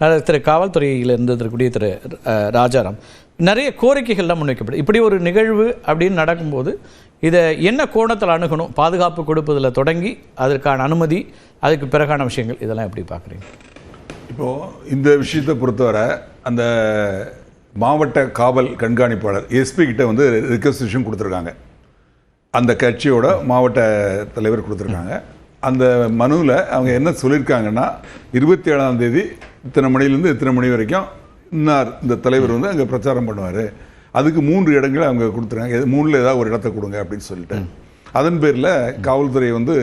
திரு காவல்துறையில் இருந்திருக்கக்கூடிய திரு ராஜாராம் நிறைய கோரிக்கைகள்லாம் முன்வைக்கப்படும். இப்படி ஒரு நிகழ்வு அப்படின்னு நடக்கும்போது இதை என்ன கோணத்தில் அணுகணும்? பாதுகாப்பு கொடுப்பதில் தொடங்கி அதற்கான அனுமதி அதுக்கு பிறகான விஷயங்கள் இதெல்லாம் எப்படி பார்க்குறீங்க? இப்போது இந்த விஷயத்தை பொறுத்தவரை அந்த மாவட்ட காவல் கண்காணிப்பாளர் எஸ்பி கிட்ட வந்து ரிக்வஸ்டேஷன் கொடுத்துருக்காங்க. அந்த கட்சியோட மாவட்ட தலைவர் கொடுத்துருக்காங்க. அந்த மனுவில் அவங்க என்ன சொல்லியிருக்காங்கன்னா இருபத்தி ஏழாம் தேதி இத்தனை மணிலேருந்து இத்தனை மணி வரைக்கும் இன்னார் இந்த தலைவர் வந்து அங்கே பிரச்சாரம் பண்ணுவார். அதுக்கு மூன்று இடங்களை அவங்க கொடுத்துருக்காங்க. எது- மூணுல ஏதாவது ஒரு இடத்த கொடுங்க அப்படின்னு சொல்லிட்டு. அதன் பேரில் காவல்துறை வந்து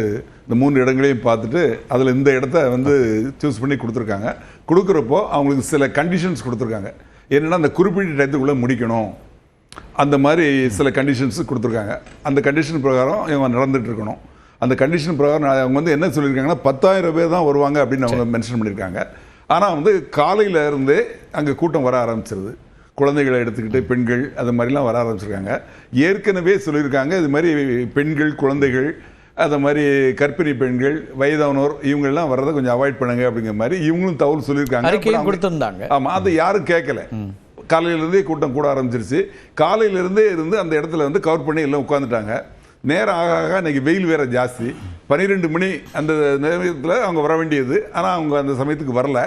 இந்த மூன்று இடங்களையும் பார்த்துட்டு அதில் இந்த இடத்த வந்து சூஸ் பண்ணி கொடுத்துருக்காங்க. கொடுக்குறப்போ அவங்களுக்கு சில கண்டிஷன்ஸ் கொடுத்துருக்காங்க. என்னன்னா அந்த குறிப்பிட்ட டயத்துக்குள்ளே முடிக்கணும். அந்த மாதிரி சில கண்டிஷன்ஸ் கொடுத்துருக்காங்க. அந்த கண்டிஷன் பிரகாரம் இவங்க நடந்துட்டு இருக்கணும். அந்த கண்டிஷன் பிரகாரம் அவங்க வந்து என்ன சொல்லியிருக்காங்கன்னா பத்தாயிரம் பேர் தான் வருவாங்க அப்படின்னு அவங்க மென்ஷன் பண்ணியிருக்காங்க. ஆனால் வந்து காலையில இருந்தே அங்கே கூட்டம் வர ஆரம்பிச்சிருது. குழந்தைகளை எடுத்துக்கிட்டு பெண்கள் அது மாதிரிலாம் வர ஆரம்பிச்சிருக்காங்க. ஏற்கனவே சொல்லியிருக்காங்க இது மாதிரி பெண்கள் குழந்தைகள் அது மாதிரி கர்ப்பிணி பெண்கள் வயதானோர் இவங்கெல்லாம் வர்றதை கொஞ்சம் அவாய்ட் பண்ணுங்க அப்படிங்கிற மாதிரி இவங்களும் தகவல் சொல்லியிருக்காங்க. கொடுத்திருந்தாங்க. ஆமா அதை யாரும் கேட்கல. காலையில இருந்தே கூட்டம் கூட ஆரம்பிச்சிருச்சு. காலையில இருந்தே இருந்து அந்த இடத்துல வந்து கவர் பண்ணி எல்லாம் உட்காந்துட்டாங்க நேரம் ஆக ஆக இன்னைக்கு வெயில் வேற ஜாஸ்தி. பன்னிரெண்டு மணி அந்த நேரத்தில் அவங்க வர வேண்டியது. ஆனால் அவங்க அந்த சமயத்துக்கு வரல.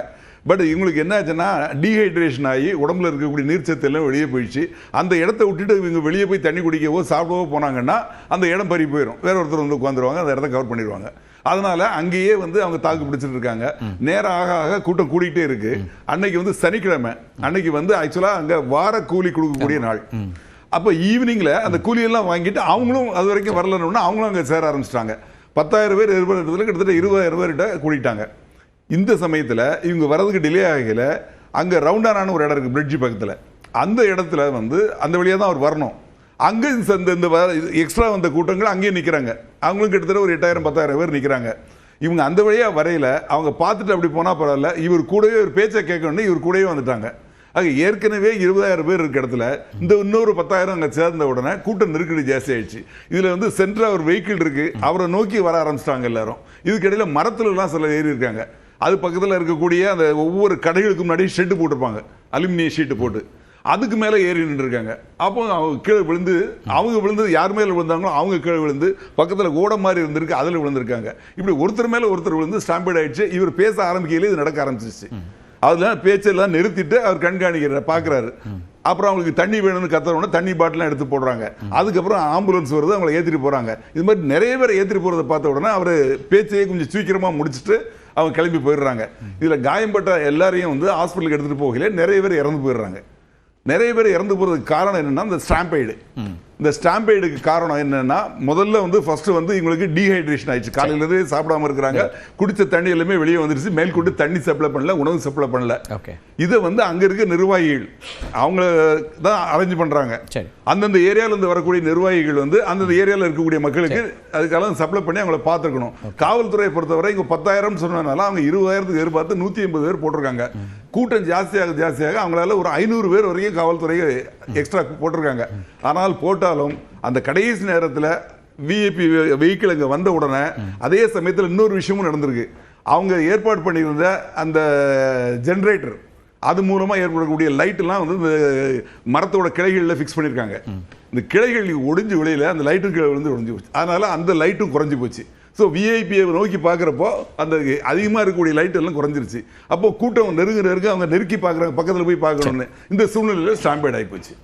பட் இவங்களுக்கு என்ன ஆச்சுன்னா டீஹைட்ரேஷன் ஆகி உடம்புல இருக்கக்கூடிய நீர்ச்சத்து எல்லாம் வெளியே போயிடுச்சு. அந்த இடத்த விட்டுட்டு இவங்க வெளியே போய் தண்ணி குடிக்கவோ சாப்பிடவோ போனாங்கன்னா அந்த இடம் பறி போயிடும் வேற ஒருத்தர் வந்து உட்காந்துருவாங்க அந்த இடத்த கவர் பண்ணிடுவாங்க. அதனால அங்கேயே வந்து அவங்க தாக்கு பிடிச்சிட்டு இருக்காங்க. நேரம் ஆக ஆக கூட்டம் கூடிக்கிட்டே இருக்கு. அன்னைக்கு வந்து சனிக்கிழமை. அன்னைக்கு வந்து ஆக்சுவலா அங்க வார கூலி கொடுக்கக்கூடிய நாள். அப்போ ஈவினிங்ல அந்த கூலியெல்லாம் வாங்கிட்டு அவங்களும் அது வரைக்கும் வரலன்னு அவங்களும் அங்க சேர ஆரம்பிச்சிட்டாங்க. பத்தாயிரம் பேர் இருபது இடத்துல கிட்டத்தட்ட இருபதாயிரம் பேர்கிட்ட கூட்டிட்டாங்க. இந்த சமயத்தில் இவங்க வரதுக்கு டிலே ஆகல. அங்கே ரவுண்டானான ஒரு இடம் இருக்குது பிரிட்ஜ் பக்கத்தில். அந்த இடத்துல வந்து அந்த வழியாக தான் அவர் வரணும். அங்கே இந்த- இந்த எக்ஸ்ட்ரா வந்த கூட்டங்கள் அங்கேயே நிற்கிறாங்க அவங்களும் கிட்டத்தட்ட ஒரு எட்டாயிரம் பத்தாயிரம் பேர் நிற்கிறாங்க இவங்க அந்த வழியாக வரையில அவங்க பார்த்துட்டு அப்படி போனால் பரவாயில்ல. இவர் கூடவே ஒரு பேச்சை கேட்கணும்னு இவர் கூடவே வந்துட்டாங்க. ஆக ஏற்கனவே இருபதாயிரம் பேர் இருக்க இடத்துல இந்த இன்னொரு பத்தாயிரம் அங்கே சேர்ந்த உடனே கூட்டம் நெருக்கடி ஜாஸ்தி ஆயிடுச்சு. இதில் வந்து சென்ட்ரல் ஒரு வெஹிக்கிள் இருக்குது அவரை நோக்கி வர ஆரம்பிச்சிட்டாங்க எல்லாரும். இதுக்கிடையில் மரத்துலலாம் சில ஏறி இருக்காங்க. அது பக்கத்துல இருக்கக்கூடிய அந்த ஒவ்வொரு கடைகளுக்கு முன்னாடி ஷெட்டு போட்டிருப்பாங்க. அலுமினிய ஷீட்டு போட்டு. அதுக்கு மேலே ஏறி நின்றுருக்காங்க. அப்போ அவங்க கீழே விழுந்து அவங்க விழுந்தது யார் மேலே விழுந்தாங்களோ அவங்க கீழே விழுந்து பக்கத்தில் ஓட மாதிரி இருந்திருக்கு அதில் விழுந்திருக்காங்க. இப்படி ஒருத்தர் மேலே ஒருத்தர் விழுந்து ஸ்டாம்பேட் ஆயிடுச்சு. இவர் பேச ஆரம்பிக்கையிலே இது நடக்க ஆரம்பிச்சிச்சு அதெல்லாம் பேச்செல்லாம் நிறுத்திட்டு அவர் கண்காணிக்கிற பார்க்குறாரு அப்புறம் அவங்களுக்கு தண்ணி வேணும்னு கத்துறவொடனே தண்ணி பாட்டிலாம் எடுத்து போடுறாங்க. அதுக்கப்புறம் ஆம்புலன்ஸ் வருது அவங்களை ஏற்றிட்டு போகிறாங்க இது மாதிரி நிறைய பேர் ஏற்றிட்டு போகிறத பார்த்த உடனே அவர் பேச்சையே கொஞ்சம் சீக்கிரமாக முடிச்சுட்டு அவங்க கிளம்பி போயிடுறாங்க. இதில் காயம்பட்ட எல்லாரையும் வந்து ஹாஸ்பிட்டலுக்கு எடுத்துகிட்டு போகல நிறைய பேர் இறந்து போயிடுறாங்க. நிறைய பேர் இறந்து போகிறதுக்கு காரணம் என்னென்னா இந்த ஸ்டாம்பைடு இந்த ஸ்டாம்பைடுக்கு காரணம் என்னன்னா முதல்ல வந்து ஃபர்ஸ்ட் வந்து இவங்களுக்கு டீஹைட்ரேஷன் ஆயிடுச்சு. காலையில இருந்தே சாப்பிடாம இருக்கிறாங்க. குடிச்ச தண்ணி எல்லாமே வெளியே வந்துருச்சு. மேல்கொண்டு தண்ணி சப்ளை பண்ணல உணவு சப்ளை பண்ணல. ஓகே இதை வந்து அங்க இருக்க நிர்வாகிகள் அவங்க தான் அரேஞ்ச் பண்றாங்க. அந்தந்த ஏரியால இருந்து வரக்கூடிய நிர்வாகிகள் வந்து அந்தந்த ஏரியால இருக்கக்கூடிய மக்களுக்கு அதுக்கெல்லாம் சப்ளை பண்ணி அவங்கள பார்த்துக்கணும். காவல்துறையை பொறுத்தவரை இங்க பத்தாயிரம் சொன்னதுனால அவங்க இருபதாயிரத்துக்கு எதிர்பார்த்து நூத்தி எண்பது பேர் போட்டிருக்காங்க. கூட்டம் ஜாஸ்தியாக ஜாஸ்தியாக அவங்களால ஒரு ஐநூறு பேர் வரைக்கும் காவல்துறை எக்ஸ்ட்ரா போட்டிருக்காங்க. ஆனால் பார்த்தாலும் அந்த கடைசி நேரத்தில் விஐபி வெஹிக்கிள் இங்கே வந்த உடனே அதே சமயத்தில் இன்னொரு விஷயமும் நடந்திருக்கு. அவங்க ஏற்பாடு பண்ணியிருந்த அந்த ஜென்ரேட்டர் அது மூலமா ஏற்படக்கூடிய லைட் எல்லாம் வந்து இந்த மரத்தோட கிளைகளில் ஃபிக்ஸ் பண்ணியிருக்காங்க இந்த கிளைகள் ஒடிஞ்சு விளையில அந்த லைட்டும் கீழே வந்து ஒடிஞ்சு போச்சு. அதனால அந்த லைட்டும் குறைஞ்சி போச்சு. ஸோ விஐபியை நோக்கி பார்க்குறப்போ அந்த அதிகமாக இருக்கக்கூடிய லைட் எல்லாம் குறைஞ்சிருச்சு. அப்போ கூட்டம் நெருங்க நெருங்க அவங்க நெருக்கி பார்க்குறாங்க பக்கத்தில் போய் பார்க்கணும்னு இந்த சூழ்நிலையில் ஸ்டாம்பேட் ஆகி போச்சு.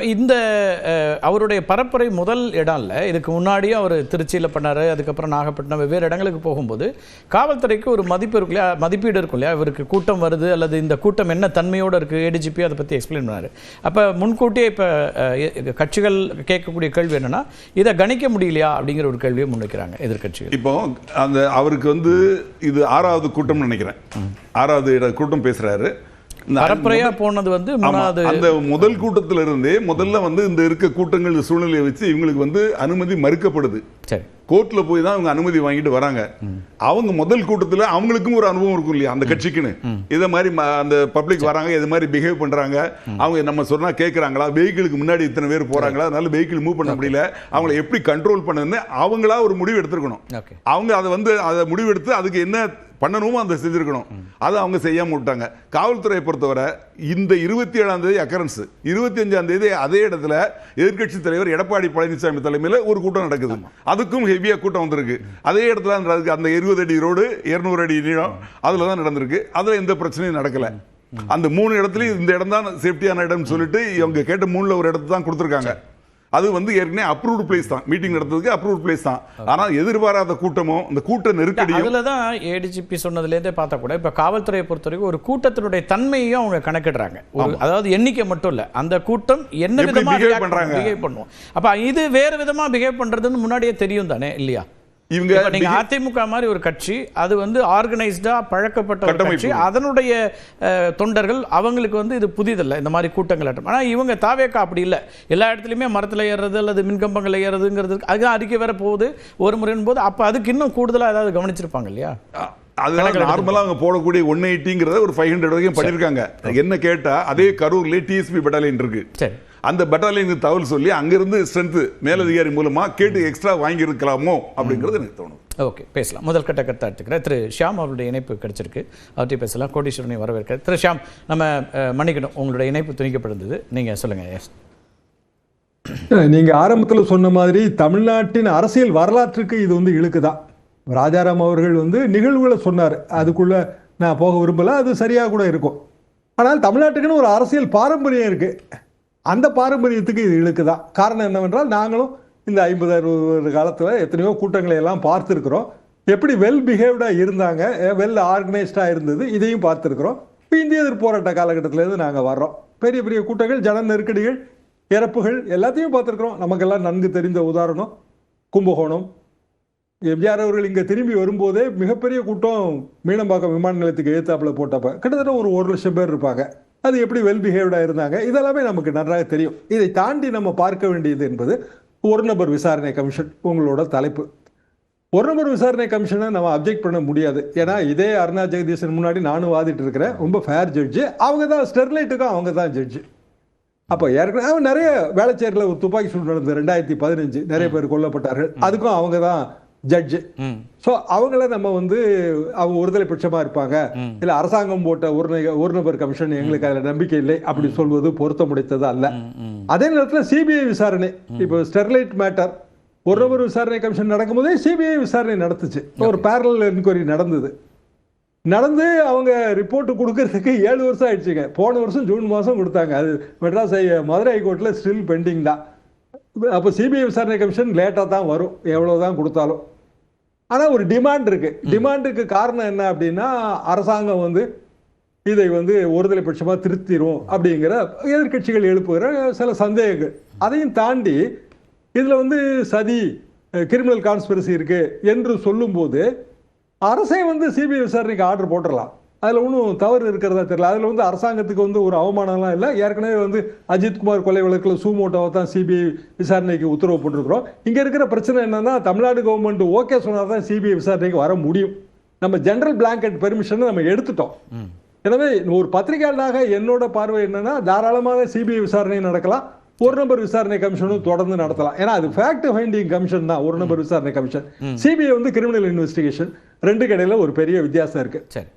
இந்த அவருடைய பரப்புரை முதல் இடம் இல்லை இதுக்கு முன்னாடியும் அவர் திருச்சியில் பண்ணார் அதுக்கப்புறம் நாகப்பட்டினம் வெவ்வேறு இடங்களுக்கு போகும்போது காவல்துறைக்கு ஒரு மதிப்பு இருக்கு இல்லையா மதிப்பீடு இருக்கும் இல்லையா? இவருக்கு கூட்டம் வருது அல்லது இந்த கூட்டம் என்ன தன்மையோடு இருக்குது ஏடிஜிபி அதை பற்றி எக்ஸ்பிளைன் பண்ணார். அப்போ முன்கூட்டியே இப்போ கட்சிகள் கேட்கக்கூடிய கேள்வி என்னன்னா இதை கணிக்க முடியலையா? அப்படிங்கிற ஒரு கேள்வியை முன்வைக்கிறாங்க எதிர்க்கட்சிகள். இப்போ அந்த அவருக்கு வந்து இது ஆறாவது கூட்டம்னு நினைக்கிறேன். ஆறாவது இட- கூட்டம் பேசுறாரு. இந்த பரப்புரையா போனது வந்து. மூணாவது அந்த முதல் கூட்டத்துல இருந்தே முதல்ல வந்து இந்த இருக்க கூட்டங்கள் சூழ்நிலையை வச்சு இவங்களுக்கு வந்து அனுமதி மறுக்கப்படுது. சரி. கோர்ட்ல போய் தான் அவங்க அனுமதி வாங்கிட்டு வராங்க. அவங்க முதல் கூட்டத்துல அவங்களுக்கும் ஒரு அனுபவம் இருக்கும் இல்லையா அந்த கட்சிக்குன்னு. இதை மாதிரி அந்த பப்ளிக் வராங்க இது மாதிரி பிஹேவ் பண்றாங்க. அவங்க நம்ம சொன்னா கேக்குறாங்களா வெஹிக்கிளுக்கு முன்னாடி இத்தனை பேர் போறாங்களா அதனால வெஹிக்கிள் மூவ் பண்ண முடியல அவங்களை எப்படி கண்ட்ரோல் பண்ணுன்னு அவங்களா ஒரு முடிவு எடுத்திருக்கணும். அவங்க அதை வந்து அதை முடிவெடுத்து அதுக்கு என்ன பண்ணணும் அந்த செஞ்சிருக்கணும். அதை அவங்க செய்யாம விட்டாங்க. காவல்துறையை பொறுத்தவரை இந்த இருபத்தி ஏழாம் தேதி அக்கரன்ஸ் இருபத்தி அஞ்சாம் தேதி அதே இடத்துல எதிர்க்கட்சி தலைவர் எடப்பாடி பழனிசாமி தலைமையில் ஒரு கூட்டம் நடக்குது. அதுக்கும் ஹெவியா கூட்டம் வந்திருக்கு. அதே இடத்துல அந்த- அந்த இருபது அடி ரோடு இருநூறு அடி நீளம் அதுல தான் நடந்திருக்கு. அதுல எந்த பிரச்சனையும் நடக்கல. அந்த மூணு இடத்துலயும் இந்த இடம் தான் சேஃப்டியான இடம்னு சொல்லிட்டு இவங்க கேட்ட மூணுல ஒரு இடத்த தான் கொடுத்துருக்காங்க. அது வந்து ஏற்கனவே அப்ரூவ்டு பிளேஸ் தான். மீட்டிங் நடத்துறதுக்கு அப்ரூவ்ட் பிளேஸ் தான். ஆனா எதிர்பாராத கூட்டமும் இந்த கூட்ட நெருக்கடியும் அதுல தான் ஏடிஜிபி சொன்னதுலேருந்தே பார்த்தா கூட இப்ப காவல்துறையை பொறுத்த வரைக்கும் ஒரு கூட்டத்தினுடைய தன்மையும் அவங்க கணக்கிடுறாங்க. ஒரு அதாவது எண்ணிக்கை மட்டும் இல்ல. அந்த கூட்டம் என்ன எப்படி விதமா behave பண்றாங்க? பிஹேவ் பண்ணுவோம் அப்ப இது வேற விதமா பிஹேவ் பண்றதுன்னு முன்னாடியே தெரியும் தானே இல்லையா? இவங்க நீங்க அதிமுக மாதிரி ஒரு கட்சி அது வந்து ஆர்கனைஸ்டா பழக்கப்பட்ட ஒரு. கட்சி. அதனுடைய தொண்டர்கள் அவங்களுக்கு வந்து இது புதிதல்ல இந்த மாதிரி கூட்டங்கள் அட்டம் ஆனா இவங்க தாவேக்கா அப்படி இல்ல. எல்லா இடத்துலயுமே மரத்துல ஏறுறது அல்லது மின்கம்பங்கள் ஏறுறதுங்கிறது அது அறிக்கை வேற போகுது. ஒரு முறையின் போது அப்ப அதுக்கு இன்னும் கூடுதலா ஏதாவது கவனிச்சிருப்பாங்க இல்லையா? அதனால நார்மலா அவங்க போடக்கூடிய ஒன் எயிட்டிங்கிறத ஒரு ஃபைவ் ஹண்ட்ரட் வரைக்கும் பண்ணிருக்காங்க. என்ன கேட்டா அதே கரூர்ல டிஎஸ்பி பெட்டாலியன் இருக்கு. சரி. அந்த பெட்டாலியனுக்கு தகவல் சொல்லி அங்கிருந்து ஸ்ட்ரென்த் மேலதிகாரி மூலமா கேட்டு எக்ஸ்ட்ரா வாங்கி இருக்கலாமோ அப்படிங்கிறது எனக்கு தோணும் ஓகே பேசலாம். முதல் கட்ட கருத்தை எடுத்துக்கிறேன் திரு ஷியாம் அவருடைய இணைப்பு கிடைச்சிருக்கு. அவர்கிட்ட பேசலாம். கோடீஸ்வரனை வரவேற்கிறேன் திரு ஷியாம் நம்ம மன்னிக்கணும். உங்களுடைய இணைப்பு துணிக்கப்படுது நீங்க சொல்லுங்க. எஸ் நீங்க ஆரம்பத்துல சொன்ன மாதிரி தமிழ்நாட்டின் அரசியல் வரலாற்றுக்கு இது வந்து இழுக்குதான். ராஜாராம் அவர்கள் வந்து நிகழ்வுகளை சொன்னார். அதுக்குள்ள நான் போக விரும்பல. அது சரியா கூட இருக்கும். ஆனால் தமிழ்நாட்டுக்குன்னு ஒரு அரசியல் பாரம்பரியம் இருக்கு. அந்த பாரம்பரியத்துக்கு இது இழுக்குதான் காரணம் என்னவென்றால் நாங்களும் இந்த ஐம்பது அறுபது காலத்தில் எத்தனையோ கூட்டங்களை எல்லாம் பார்த்துருக்குறோம். எப்படி வெல் பிஹேவ்டாக இருந்தாங்க வெல் ஆர்கனைஸ்டாக இருந்தது இதையும் பார்த்துருக்குறோம். இப்போ இந்திய எதிர் போராட்ட காலகட்டத்திலேருந்து நாங்கள் வர்றோம். பெரிய பெரிய கூட்டங்கள் ஜன நெருக்கடிகள் இறப்புகள் எல்லாத்தையும் பார்த்துருக்குறோம். நமக்கெல்லாம் நன்கு தெரிந்த உதாரணம் கும்பகோணம். எம்ஜிஆர் அவர்கள் இங்கே திரும்பி வரும்போதே மிகப்பெரிய கூட்டம் மீனம்பாக்கம் விமான நிலையத்துக்கு ஏத்தாப்புல போட்டப்ப கிட்டத்தட்ட ஒரு ஒரு லட்சம் பேர் இருப்பாங்க. அது எப்படி வெல் பிஹேவ்டாக இருந்தாங்க இதெல்லாமே நமக்கு நன்றாக தெரியும். இதை தாண்டி நம்ம பார்க்க வேண்டியது என்பது ஒரு நபர் விசாரணை கமிஷன் உங்களோட தலைப்பு. ஒரு நபர் விசாரணை கமிஷனை நம்ம அப்ஜெக்ட் பண்ண முடியாது. ஏன்னா இதே அருணா ஜெகதீசன் முன்னாடி நானும் வாதிட்டு இருக்கிறேன். ரொம்ப ஃபேர் ஜட்ஜு அவங்க தான் ஸ்டெர்லைட்டுக்கும் அவங்க தான் ஜட்ஜு அப்போ ஏற்கனவே அவன் நிறைய வேலைச்சேரில் ஒரு துப்பாக்கி சூடு நடந்தது ரெண்டாயிரத்தி பதினஞ்சு. நிறைய பேர் கொல்லப்பட்டார்கள். அதுக்கும் அவங்க தான் ஜட்ஜு ஸோ அவங்கள நம்ம வந்து அவங்க ஒருதலை பட்சமாக இருப்பாங்க. இல்லை அரசாங்கம் போட்ட ஒரு ஒரு நபர் கமிஷன் எங்களுக்கு அதில் நம்பிக்கை இல்லை. அப்படி சொல்வது பொருத்தமுடைத்தது அல்ல. அதே நேரத்தில் சிபிஐ விசாரணை. இப்போ ஸ்டெர்லைட் மேட்டர். ஒரு நபர் விசாரணை கமிஷன் நடக்கும்போதே சிபிஐ விசாரணை நடத்துச்சு. ஒரு பேரல் என்கொயரி நடந்தது. நடந்து அவங்க ரிப்போர்ட் கொடுக்கறதுக்கு ஏழு வருஷம் ஆயிடுச்சுங்க. போன வருஷம் ஜூன் மாதம் கொடுத்தாங்க. அது மெட்ராஸ் மதுரை ஹைகோர்ட்டில் ஸ்டில் பெண்டிங் தான். அப்போ சிபிஐ விசாரணை கமிஷன் லேட்டாக தான் வரும். எவ்வளோ தான் கொடுத்தாலும். ஆனால் ஒரு டிமாண்ட் இருக்கு. டிமாண்டுக்கு காரணம் என்ன அப்படின்னா அரசாங்கம் வந்து இதை வந்து ஒருதலை பட்சமாக திருத்திரும் அப்படிங்கிற எதிர்க்கட்சிகள் எழுப்புகிற சில சந்தேகங்கள். அதையும் தாண்டி இதில் வந்து சதி கிரிமினல் கான்ஸ்பிரசி இருக்கு என்று சொல்லும்போது அரசே வந்து சிபிஐ விசாரணைக்கு ஆர்டர் போட்டுடலாம் அதில் ஒன்றும் தவறு இருக்கிறதா தெரியல. அதில் வந்து அரசாங்கத்துக்கு வந்து ஒரு அவமானம்லாம் இல்லை. ஏற்கனவே வந்து அஜித்குமார் கொலை வழக்கில் சூமோட்டோவை தான் சிபிஐ விசாரணைக்கு உத்தரவு போட்டிருக்கிறோம். இங்கே இருக்கிற பிரச்சனை என்னன்னா தமிழ்நாடு கவர்மெண்ட் ஓகே சொன்னால் தான் சிபிஐ விசாரணைக்கு வர முடியும். நம்ம ஜெனரல் பிளாங்கெட் பெர்மிஷனை நம்ம எடுத்துட்டோம். எனவே ஒரு பத்திரிகையாளனாக என்னோட பார்வை என்னன்னா தாராளமாக சிபிஐ விசாரணை நடக்கலாம். ஒரு நபர் விசாரணை கமிஷனும் தொடர்ந்து நடத்தலாம். ஏன்னா அது ஃபேக்ட் ஃபைண்டிங் கமிஷன் தான். ஒரு நபர் விசாரணை கமிஷன் சிபிஐ வந்து கிரிமினல் இன்வெஸ்டிகேஷன் ரெண்டு கடையில் ஒரு பெரிய வித்தியாசம் இருக்கு. சரி.